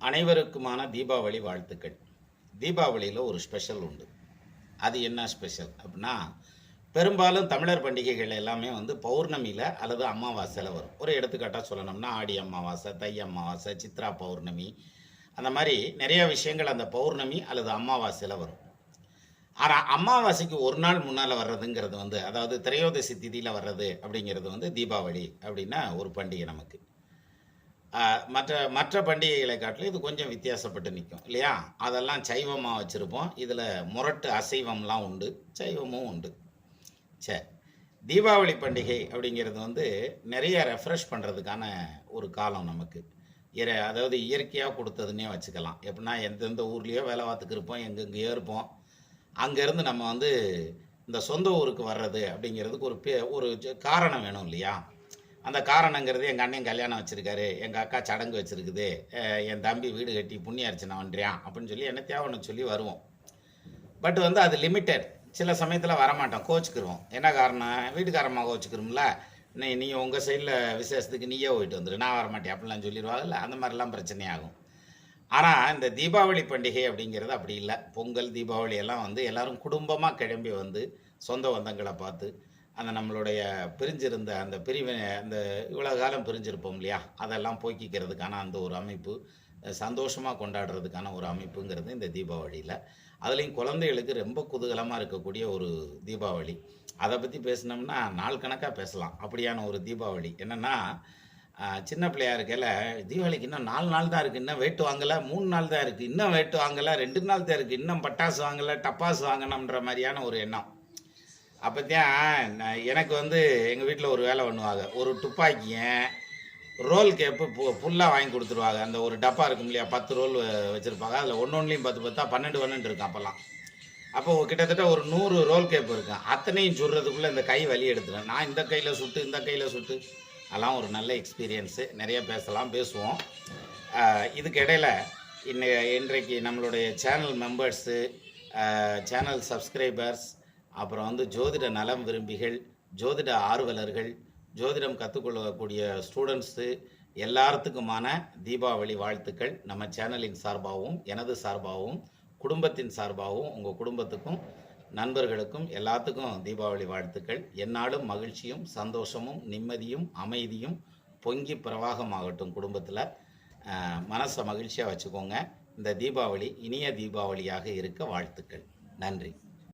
அனைவருக்குமான தீபாவளி வாழ்த்துக்கள். தீபாவளியில் ஒரு ஸ்பெஷல் உண்டு. அது என்ன ஸ்பெஷல் அப்படின்னா பெரும்பாலும் தமிழர் பண்டிகைகள் எல்லாமே வந்து பௌர்ணமியில் அல்லது அமாவாசையில் வரும். ஒரு எடுத்துக்காட்டாக சொல்லணும்னா ஆடி அமாவாசை தை அமாவாசை சித்ரா பௌர்ணமி அந்த மாதிரி நிறைய விஷயங்கள் அந்த பௌர்ணமி அல்லது அமாவாசையில் வரும். ஆனால் அமாவாசைக்கு ஒரு நாள் முன்னால் வர்றதுங்கிறது வந்து அதாவது திரையோதசி திதியில் வர்றது அப்படிங்கிறது வந்து தீபாவளி அப்படின்னா ஒரு பண்டிகை நமக்கு. மற்ற மற்ற பண்டிகைகளை காட்டிலும் இது கொஞ்சம் வித்தியாசப்பட்டு நிற்கும் இல்லையா? அதெல்லாம் சைவமாக வச்சுருப்போம். இதில் முரட்டு அசைவம்லாம் உண்டு. சைவமும் உண்டு. சரி தீபாவளி பண்டிகை அப்படிங்கிறது வந்து நிறைய ரெஃப்ரெஷ் பண்ணுறதுக்கான ஒரு காலம் நமக்கு. இற அதாவது இயற்கையாக கொடுத்ததுன்னே வச்சுக்கலாம். எப்படின்னா எந்தெந்த ஊர்லேயோ வேலை பார்த்துக்கு இருப்போம் எங்கெங்கேயோ இருப்போம். அங்கேருந்து நம்ம வந்து இந்த சொந்த ஊருக்கு வர்றது அப்படிங்கிறதுக்கு ஒரு பே ஒரு காரணம் வேணும் இல்லையா? அந்த காரணங்கிறது எங்கள் அண்ணன் கல்யாணம் வச்சுருக்காரு எங்கள் அக்கா சடங்கு வச்சுருக்குது என் தம்பி வீடு கட்டி புண்ணிய அர்ச்சனை பண்ணுறான் அப்படின்னு சொல்லி என்ன தேவைன்னு சொல்லி வருவோம். பட் வந்து அது லிமிட்டட் சில சமயத்தில் வரமாட்டோம் கோச்சிக்கிருவோம். என்ன காரணம்? வீட்டுக்காரமாக கோச்சிக்கிறோம்ல நீ நீ உங்கள் சைடில் விசேஷத்துக்கு நீயே போயிட்டு வந்துடு நான் வரமாட்டேன் அப்படிலாம் சொல்லிடுவாங்கல்ல அந்த மாதிரிலாம் பிரச்சனையாகும். ஆனால் இந்த தீபாவளி பண்டிகை அப்படிங்கிறது அப்படி இல்லை. பொங்கல் தீபாவளி எல்லாம் வந்து எல்லாரும் குடும்பமாக கிளம்பி வந்து சொந்த பந்தங்களை பார்த்து அந்த நம்மளுடைய பிரிஞ்சிருந்த அந்த பிரிவினை அந்த இவ்வளோ காலம் பிரிஞ்சிருப்போம் இல்லையா? அதெல்லாம் போக்கிக்கிறதுக்கான அந்த ஒரு அமைப்பு சந்தோஷமாக கொண்டாடுறதுக்கான ஒரு அமைப்புங்கிறது இந்த தீபாவளியில். அதுலேயும் குழந்தைகளுக்கு ரொம்ப குதூகலமாக இருக்கக்கூடிய ஒரு தீபாவளி. அதை பற்றி பேசினோம்னா நாள் கணக்காக பேசலாம். அப்படியான ஒரு தீபாவளி. என்னென்னா சின்ன பிள்ளையா இருக்கையில் தீபாவளிக்கு இன்னும் நாலு நாள் தான் இருக்குது இன்னும் வேட்டு வாங்கலை மூணு நாள் தான் இருக்குது இன்னும் வேட்டு வாங்கலை ரெண்டு நாள் தான் இருக்குது இன்னும் பட்டாசு வாங்கலை டப்பாசு வாங்கணுன்ற மாதிரியான ஒரு எண்ணம். அப்போத்தான் நான் எனக்கு வந்து எங்கள் வீட்டில் ஒரு வேலை பண்ணுவாங்க. ஒரு துப்பாக்கியும் ரோல் கேப்பு பு ஃபுல்லாக வாங்கி கொடுத்துருவாங்க. அந்த ஒரு டப்பா இருக்கும் இல்லையா பத்து ரோல் வச்சுருப்பாங்க. அதில் ஒன்று ஒன்றுலையும் பத்து பத்தா பன்னெண்டு பன்னெண்டு இருக்கும் அப்போல்லாம். அப்போ கிட்டத்தட்ட ஒரு நூறு ரோல் கேப் இருக்கும் அத்தனையும் சுடுறதுக்குள்ளே இந்த கை வலி எடுத்துடும் நான் இந்த கையில் சுட்டு இந்த கையில் சுட்டு அதெல்லாம் ஒரு நல்ல எக்ஸ்பீரியன்ஸு நிறைய பேசலாம் பேசுவோம். இதுக்கு இடையில இன்ன இன்றைக்கு நம்மளுடைய சேனல் மெம்பர்ஸு சேனல் சப்ஸ்கிரைபர்ஸ் அப்புறம் வந்து ஜோதிட நலம் விரும்பிகள் ஜோதிட ஆர்வலர்கள் ஜோதிடம் கற்றுக்கொள்ளக்கூடிய ஸ்டூடெண்ட்ஸு எல்லாத்துக்குமான தீபாவளி வாழ்த்துக்கள். நம்ம சேனலின் சார்பாகவும் எனது சார்பாகவும் குடும்பத்தின் சார்பாகவும் உங்கள் குடும்பத்துக்கும் நண்பர்களுக்கும் எல்லாத்துக்கும் தீபாவளி வாழ்த்துக்கள். என்னாலும் மகிழ்ச்சியும் சந்தோஷமும் நிம்மதியும் அமைதியும் பொங்கி பிரவாகமாகட்டும் குடும்பத்தில். மனசை மகிழ்ச்சியாக வச்சுக்கோங்க. இந்த தீபாவளி இனிய தீபாவளியாக இருக்க வாழ்த்துக்கள். நன்றி.